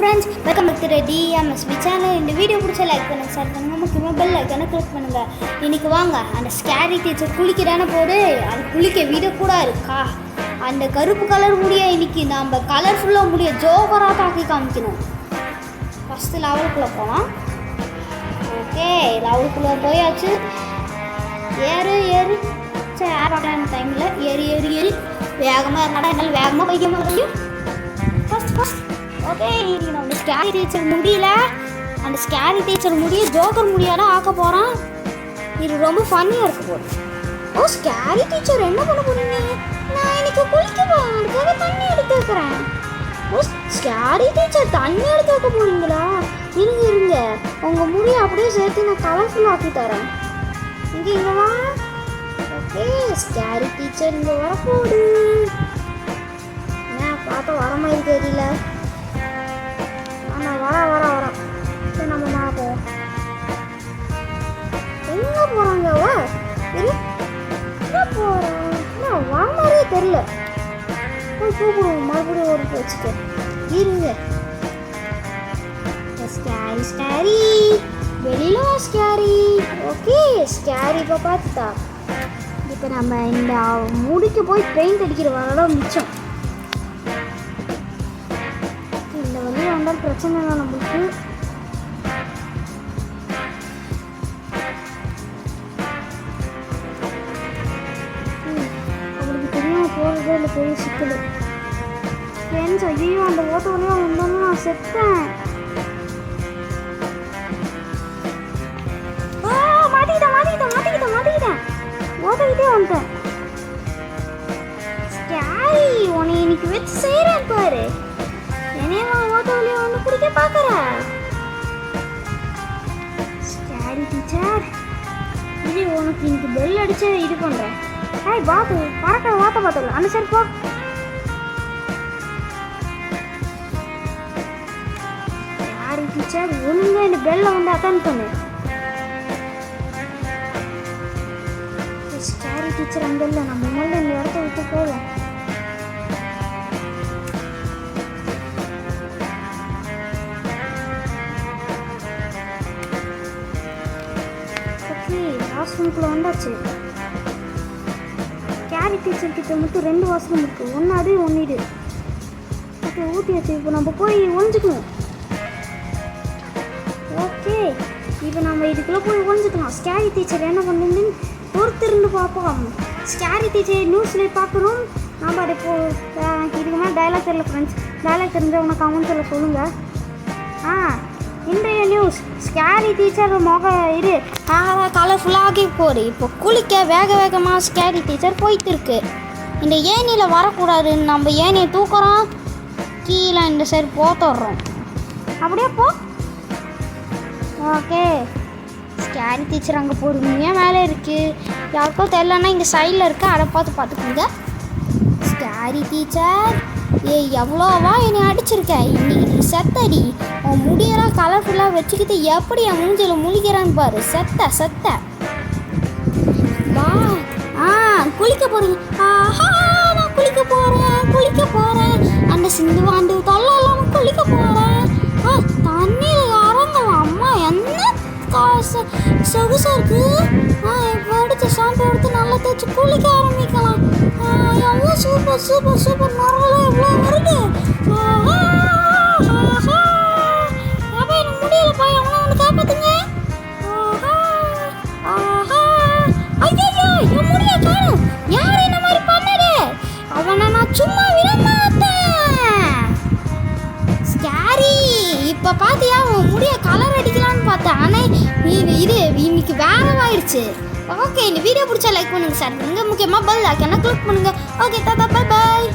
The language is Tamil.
ஃப்ரெண்ட்ஸ் வெல்கம் பேக் திரு டிஎம்எஸ்பி சேனல் இந்த வீடியோ பிடிச்ச லைக் பண்ணுங்க சார் பண்ணுங்கள் முக்கியமாக பெல் ஐக்கான கிளிக் பண்ணுங்கள் இன்னைக்கு வாங்க அந்த ஸ்கேரி டீச்சர் குளிக்கிறான போது அது குளிக்க விடக்கூடா இருக்கா? அந்த கருப்பு கலர் முடிய இன்னைக்கு நம்ம கலர்ஃபுல்லாக முடிய ஜோகராக தாக்கி காமிக்கணும். ஃபஸ்ட்டு லெவலுக்குள்ளே போகலாம் ஓகே லெவலுக்குள்ளே போயாச்சு. ஏறு ஏறு. சரி ஏர் பார்க்கலாம் டைமில் ஏறி ஏறி ஏறி. வேகமாக இருந்தாடா என்னால் வேகமாக வைக்க முடியும் ஃபஸ்ட் ஃபஸ்ட் ஓகே நம்ம ஸ்கேரி டீச்சர் முடியல. அந்த ஸ்கேரி டீச்சர் முடிய ஜோக்கர் முடியாத ஆக்க போகிறான் இது ரொம்ப ஃபன்னியாக இருக்க போகுது. ஓ ஸ்கேரி டீச்சர் என்ன பண்ண போறீங்க? நான் இன்னைக்கு குளிக்க போகிறதுக்காக தண்ணி எடுத்து வைக்கிறேன். ஓ ஸ்கேரி டீச்சர் தண்ணி எடுத்து வைக்க போகிறீங்களா இருங்க இருங்க. உங்கள் முடியை அப்படியே சேர்த்து நான் கலர்ஃபுல் ஆக்கி தரேன். இங்கே இங்கேவா ஓகே ஸ்கேரி டீச்சர் இங்கே வரப்போடு பார்த்தா வர மாதிரி தெரியல. கூப்பிடுவோம் மறுபடியும் ஒரு வச்சுட்டு இருங்க. ஸ்கேரி ஸ்கேரி வெளியில ஸ்கேரி ஓகே ஸ்கேரி இப்போ பார்த்துட்டா. இப்போ நம்ம இந்த முடிக்கு போய் பெயிண்ட் அடிக்கிற வரலாம் மிச்சம். இந்த வழியில் வந்தால் பிரச்சனை தான் நம்மளுக்கு. போகிறதே இல்லை பெரிய சிக்கல். ஃப்ரெண்ட்ஸ் ஐயோ அந்த ஓட்ட வழியாக நான் செத்தேன். ஆ, மாட்டிக்கிட்டேன் மாட்டிக்கிட்டேன் மாட்டிக்கிட்டேன் மாட்டிக்கிட்டேன் ஓட்டக்கிட்டே வந்துட்டேன். ஸ்கேரி உன்னை இன்னைக்கு வச்சு செய்கிறேன் பாரு. என்னையமா ஓட்ட வந்து பிடிக்க பார்க்குற. ஸ்கேரி டீச்சர் இது உனக்கு இன்னைக்கு பெல் அடிச்சு இது பண்ணுறேன் ஹாய் பாத்து பறக்க வாத்த பார்த்துக்கலாம் அந்த சரி போ. ஸ்கேரி டீச்சர் ஒழுங்கா இந்த பெல்லை வந்து அட்டன் பண்ணு ஸ்கேரி டீச்சர் அங்கே இல்லை நம்ம முதல்ல இந்த இடத்த விட்டு போவோம் ஓகே லாஸ்ட் ரூம்குள்ளே வந்தாச்சு கேரி டீச்சர் கிட்ட மட்டும் ரெண்டு வாசனம் இருக்கு ஒன்று அது ஒன்று இது ஓகே ஊட்டியாச்சு இப்போ நம்ம போய் ஒழிஞ்சுக்கணும் ஓகே. இப்போ நம்ம இதுக்குள்ளே போய் ஒழிஞ்சுக்கலாம் ஸ்கேரி டீச்சர் என்ன பண்ணுதுன்னு பொறுத்திருந்து பார்ப்போம். ஸ்கேரி டீச்சர் நியூஸில் பார்க்குறோம். நாம் அதை இப்போ இதுக்கு மேலே டைலாக் தெரியல ஃப்ரெண்ட்ஸ் டைலாக் தெரிஞ்சவங்க கமெண்ட்ஸில் சொல்லுங்கள் ஆ இன்றைய நியூஸ் ஸ்கேரி டீச்சர் முக இது கலர்ஃபுல்லாக ஆக்கி போகுது. இப்போ குளிக்க வேக வேகமாக ஸ்கேரி டீச்சர் போயிட்டு இருக்கு இந்த ஏனியில் வரக்கூடாதுன்னு நம்ம ஏனியை தூக்குறோம். கீழே இந்த சைடு போத்துடுறோம் அப்படியே போ. ஓகே. ஸ்கேரி டீச்சர் அங்கே பொறுமையாக மேலே இருக்குது யாருக்கோ தெரிலன்னா இங்கே சைடில் இருக்க அதை பார்த்து பார்த்துக்கோங்க. ஸ்கேரி டீச்சர் ஏய் எவ்வளோவா என்னை அடிச்சிருக்க? இன்னைக்கு நீ செத்தடி. உன் முடியெல்லாம் கலர்ஃபுல்லாக வச்சுக்கிட்டு எப்படி என் மூஞ்சியில் முழிக்கிறான்னு பாரு. செத்த செத்த. வா. ஆ குளிக்க போகிறீங்க ஆஹா. சொகுசா இருக்கு? ஆ எடுத்து ஷாம்பு எடுத்து நல்லா தேய்ச்சி குளிக்க ஆரம்பிக்கலாம். எவ்வளோ சூப்பர் சூப்பர் சூப்பர் நரலாம் எவ்வளோ வருது? இன்னைக்கு இன்னைக்கு ஆயிடுச்சு ஓகே இந்த வீடியோ பிடிச்சா லைக் பண்ணுங்க ஷேர் பண்ணுங்க. முக்கியமாக பெல் ஐக்கான கிளிக் பண்ணுங்க. ஓகே தாத்தா பை பாய்